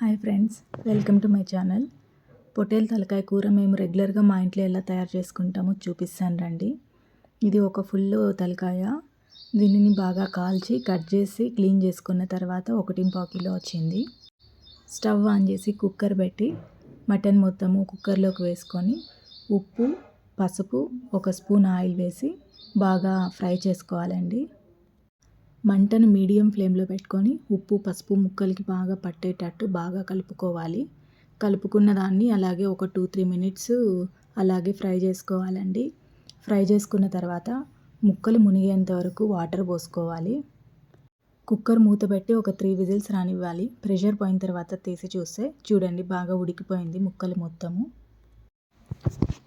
Hi friends welcome to my channel. పొటేల్ తలకాయ కూర మేము రెగ్యులర్గా మా ఇంట్లో ఎలా తయారు చేసుకుంటామో చూపిస్తాను రండి. ఇది ఒక ఫుల్ తలకాయ. దీనిని బాగా కాల్చి కట్ చేసి క్లీన్ చేసుకున్న తర్వాత ఒకటి కిలో వచ్చింది. స్టవ్ ఆన్ చేసి కుక్కర్ పెట్టి మటన్ మొత్తము కుక్కర్లోకి వేసుకొని ఉప్పు పసుపు ఒక స్పూన్ ఆయిల్ వేసి బాగా ఫ్రై చేసుకోవాలండి. మంటను మీడియం ఫ్లేమ్లో పెట్టుకొని ఉప్పు పసుపు ముక్కలకి బాగా పట్టేటట్టు బాగా కలుపుకోవాలి. కలుపుకున్న దాన్ని అలాగే ఒక టూ త్రీ మినిట్స్ అలాగే ఫ్రై చేసుకోవాలండి. ఫ్రై చేసుకున్న తర్వాత ముక్కలు మునిగేంత వరకు వాటర్ పోసుకోవాలి. కుక్కర్ మూత పెట్టి ఒక త్రీ విజిల్స్ రానివ్వాలి. ప్రెషర్ పోయిన తర్వాత తీసి చూస్తే చూడండి బాగా ఉడికిపోయింది ముక్కలు మొత్తము.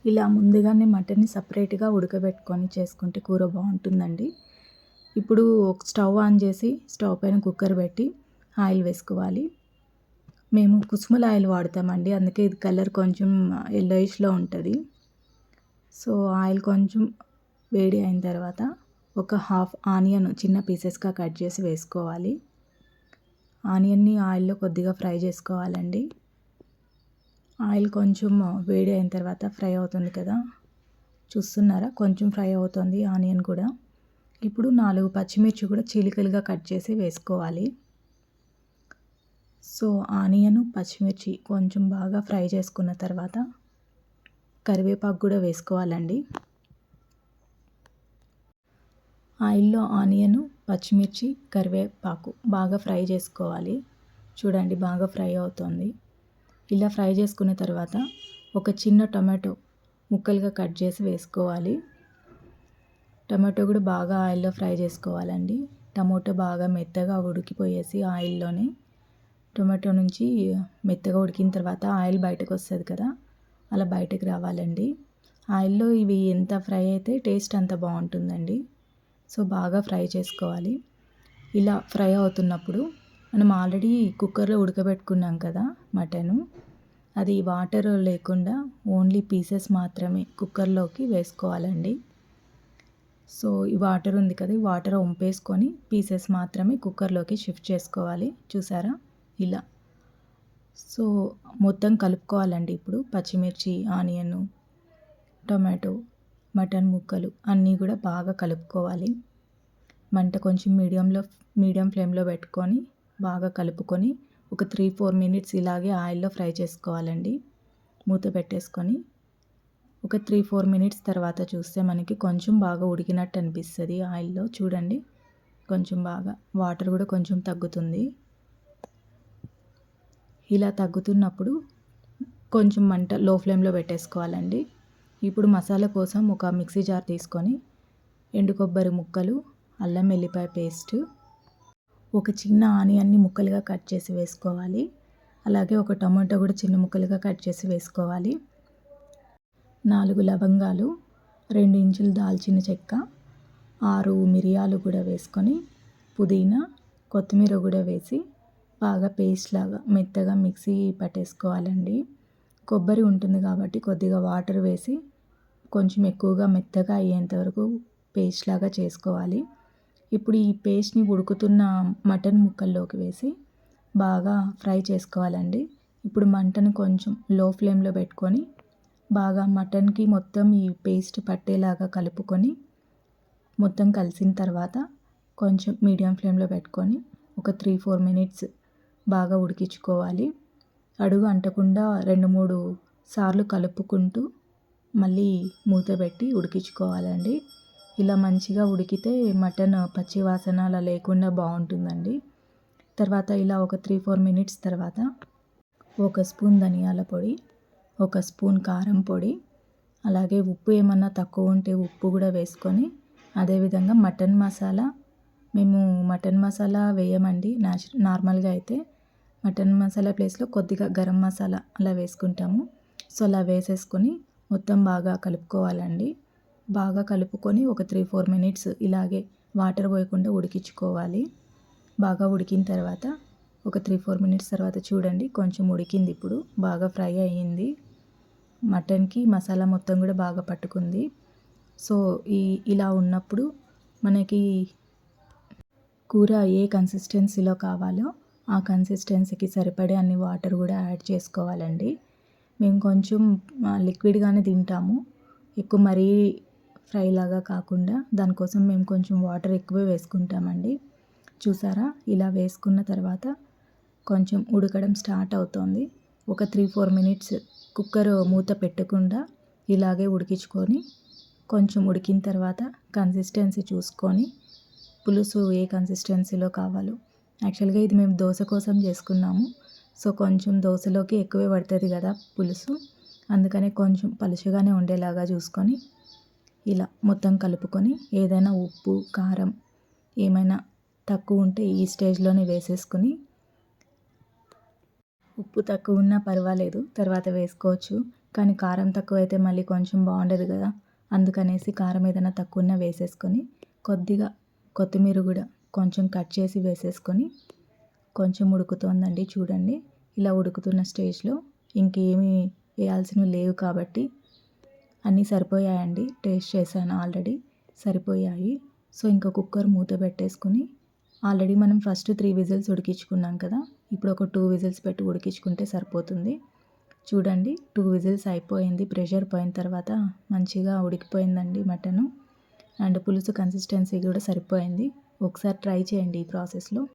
ఇలా ముందుగానే మటన్ని సపరేట్గా ఉడకబెట్టుకొని చేసుకుంటే కూర బాగుంటుందండి. ఇప్పుడు ఒక స్టవ్ ఆన్ చేసి స్టవ్ పైన కుక్కర్ పెట్టి ఆయిల్ వేసుకోవాలి. మేము కుసుమల ఆయిల్ వాడతామండి. అందుకే ఇది కలర్ కొంచెం ఎల్లోయిష్లో ఉంటుంది. సో ఆయిల్ కొంచెం వేడి అయిన తర్వాత ఒక హాఫ్ ఆనియన్ చిన్న పీసెస్గా కట్ చేసి వేసుకోవాలి. ఆనియన్ని ఆయిల్లో కొద్దిగా ఫ్రై చేసుకోవాలండి. ఆయిల్ కొంచెం వేడి అయిన తర్వాత ఫ్రై అవుతుంది కదా. చూస్తున్నారా? కొంచెం ఫ్రై అవుతుంది ఆనియన్ కూడా. ఇప్పుడు నాలుగు పచ్చిమిర్చి కూడా చీలికలుగా కట్ చేసి వేసుకోవాలి. సో ఆనియన్ పచ్చిమిర్చి కొంచెం బాగా ఫ్రై చేసుకున్న తర్వాత కరివేపాకు కూడా వేసుకోవాలండి. ఆయిల్లో ఆనియను పచ్చిమిర్చి కరివేపాకు బాగా ఫ్రై చేసుకోవాలి. చూడండి బాగా ఫ్రై అవుతుంది. ఇలా ఫ్రై చేసుకున్న తర్వాత ఒక చిన్న టమాటో ముక్కలుగా కట్ చేసి వేసుకోవాలి. టమాటో కూడా బాగా ఆయిల్లో ఫ్రై చేసుకోవాలండి. టమాటో బాగా మెత్తగా ఉడికిపోయేసి ఆయిల్లోనే టొమాటో నుంచి మెత్తగా ఉడికిన తర్వాత ఆయిల్ బయటకు వస్తుంది కదా అలా బయటకు రావాలండి. ఆయిల్లో ఇవి ఎంత ఫ్రై అయితే టేస్ట్ అంత బాగుంటుందండి. సో బాగా ఫ్రై చేసుకోవాలి. ఇలా ఫ్రై అవుతున్నప్పుడు మనం ఆల్రెడీ కుక్కర్లో ఉడకబెట్టుకున్నాం కదా మటను అది వాటర్ లేకుండా ఓన్లీ పీసెస్ మాత్రమే కుక్కర్లోకి వేసుకోవాలండి. సో ఈ వాటర్ ఉంది కదా ఈ వాటర్ వంపేసుకొని పీసెస్ మాత్రమే కుక్కర్లోకి షిఫ్ట్ చేసుకోవాలి. చూసారా? ఇలా. సో మొత్తం కలుపుకోవాలండి ఇప్పుడు. పచ్చిమిర్చి ఆనియన్ టొమాటో మటన్ ముక్కలు అన్నీ కూడా బాగా కలుపుకోవాలి. మంట కొంచెం మీడియంలో మీడియం ఫ్లేమ్లో పెట్టుకొని బాగా కలుపుకొని ఒక త్రీ ఫోర్ మినిట్స్ ఇలాగే ఆయిల్లో ఫ్రై చేసుకోవాలండి. మూత పెట్టేసుకొని ఒక త్రీ ఫోర్ మినిట్స్ తర్వాత చూస్తే మనకి కొంచెం బాగా ఉడికినట్టు అనిపిస్తుంది ఆయిల్లో. చూడండి కొంచెం బాగా. వాటర్ కూడా కొంచెం తగ్గుతుంది. ఇలా తగ్గుతున్నప్పుడు కొంచెం మంట లో ఫ్లేమ్లో పెట్టేసుకోవాలండి. ఇప్పుడు మసాలా కోసం ఒక మిక్సీ జార్ తీసుకొని ఎండు కొబ్బరి ముక్కలు అల్లం వెల్లిపాయ పేస్ట్ ఒక చిన్న ఆనియన్ని ముక్కలుగా కట్ చేసి వేసుకోవాలి. అలాగే ఒక టమాటో కూడా చిన్న ముక్కలుగా కట్ చేసి వేసుకోవాలి. నాలుగు లవంగాలు రెండు ఇంచులు దాల్చిన చెక్క ఆరు మిరియాలు కూడా వేసుకొని పుదీనా కొత్తిమీర కూడా వేసి బాగా పేస్ట్ లాగా మెత్తగా మిక్సీ పట్టేసుకోవాలండి. కొబ్బరి ఉంటుంది కాబట్టి కొద్దిగా వాటర్ వేసి కొంచెం ఎక్కువగా మెత్తగా అయ్యేంతవరకు పేస్ట్ లాగా చేసుకోవాలి. ఇప్పుడు ఈ పేస్ట్ని ఉడుకుతున్న మటన్ ముక్కల్లోకి వేసి బాగా ఫ్రై చేసుకోవాలండి. ఇప్పుడు మంటను కొంచెం లో ఫ్లేమ్లో పెట్టుకొని బాగా మటన్కి మొత్తం ఈ పేస్ట్ పట్టేలాగా కలుపుకొని మొత్తం కలిసిన తర్వాత కొంచెం మీడియం ఫ్లేమ్లో పెట్టుకొని ఒక త్రీ ఫోర్ మినిట్స్ బాగా ఉడికించుకోవాలి. అడుగు అంటకుండా రెండు మూడు సార్లు కలుపుకుంటూ మళ్ళీ మూత పెట్టి ఉడికించుకోవాలండి. ఇలా మంచిగా ఉడికితే మటన్ పచ్చి వాసన అలా లేకుండా బాగుంటుందండి. తర్వాత ఇలా ఒక త్రీ ఫోర్ మినిట్స్ తర్వాత ఒక స్పూన్ ధనియాల పొడి ఒక స్పూన్ కారం పొడి అలాగే ఉప్పు ఏమన్నా తక్కువ ఉంటే ఉప్పు కూడా వేసుకొని అదేవిధంగా మటన్ మసాలా. మేము మటన్ మసాలా వేయమండి నాచు నార్మల్గా అయితే. మటన్ మసాలా ప్లేస్లో కొద్దిగా గరం మసాలా అలా వేసుకుంటాము. సో అలా వేసేసుకొని మొత్తం బాగా కలుపుకోవాలండి. బాగా కలుపుకొని ఒక త్రీ ఫోర్ మినిట్స్ ఇలాగే వాటర్ పోయకుండా ఉడికించుకోవాలి. బాగా ఉడికిన తర్వాత ఒక త్రీ ఫోర్ మినిట్స్ తర్వాత చూడండి కొంచెం ఉడికింది ఇప్పుడు బాగా ఫ్రై అయ్యింది. మటన్కి మసాలా మొత్తం కూడా బాగా పట్టుకుంది. సో ఈ ఇలా ఉన్నప్పుడు మనకి కూర ఏ కన్సిస్టెన్సీలో కావాలో ఆ కన్సిస్టెన్సీకి సరిపడే అన్ని వాటర్ కూడా యాడ్ చేసుకోవాలండి. మేము కొంచెం లిక్విడ్గానే తింటాము. ఎక్కువ మరీ ఫ్రై లాగా కాకుండా దానికోసం మేము కొంచెం వాటర్ ఎక్కువే వేసుకుంటామండి. చూసారా? ఇలా వేసుకున్న తర్వాత కొంచెం ఉడకడం స్టార్ట్ అవుతోంది. ఒక త్రీ ఫోర్ మినిట్స్ కుక్కర్ మూత పెట్టకుండా ఇలాగే ఉడికించుకొని కొంచెం ఉడికిన తర్వాత కన్సిస్టెన్సీ చూసుకొని పులుసు ఏ కన్సిస్టెన్సీలో కావాలో. యాక్చువల్గా ఇది మేము దోశ కోసం చేసుకున్నాము. సో కొంచెం దోశలోకి ఎక్కువే పడుతుంది కదా పులుసు. అందుకనే కొంచెం పలుచగానే ఉండేలాగా చూసుకొని ఇలా మొత్తం కలుపుకొని ఏదైనా ఉప్పు కారం ఏమైనా తక్కువ ఉంటే ఈ స్టేజ్లోనే వేసేసుకొని ఉప్పు తక్కువ ఉన్నా పర్వాలేదు తర్వాత వేసుకోవచ్చు. కానీ కారం తక్కువ అయితే మళ్ళీ కొంచెం బాగుండదు కదా. అందుకనేసి కారం ఏదైనా తక్కువ ఉన్నా వేసేసుకొని కొద్దిగా కొత్తిమీర కూడా కొంచెం కట్ చేసి వేసేసుకొని కొంచెం ఉడుకుతోందండి చూడండి. ఇలా ఉడుకుతున్న స్టేజ్లో ఇంకేమీ వేయాల్సినవి లేవు కాబట్టి అన్నీ సరిపోయాయండి. టేస్ట్ చేశాను ఆల్రెడీ సరిపోయాయి. సో ఇంకా కుక్కర్ మూత పెట్టేసుకొని ఆల్రెడీ మనం ఫస్ట్ త్రీ విజిల్స్ ఉడికించుకున్నాం కదా ఇప్పుడు ఒక టూ విజిల్స్ పెట్టి ఉడికించుకుంటే సరిపోతుంది. చూడండి టూ విజిల్స్ అయిపోయింది ప్రెషర్ పోయిన తర్వాత మంచిగా ఉడికిపోయిందండి మటను. అండ్ పులుసు కన్సిస్టెన్సీ కూడా సరిపోయింది. ఒకసారి ట్రై చేయండి ఈ ప్రాసెస్లో.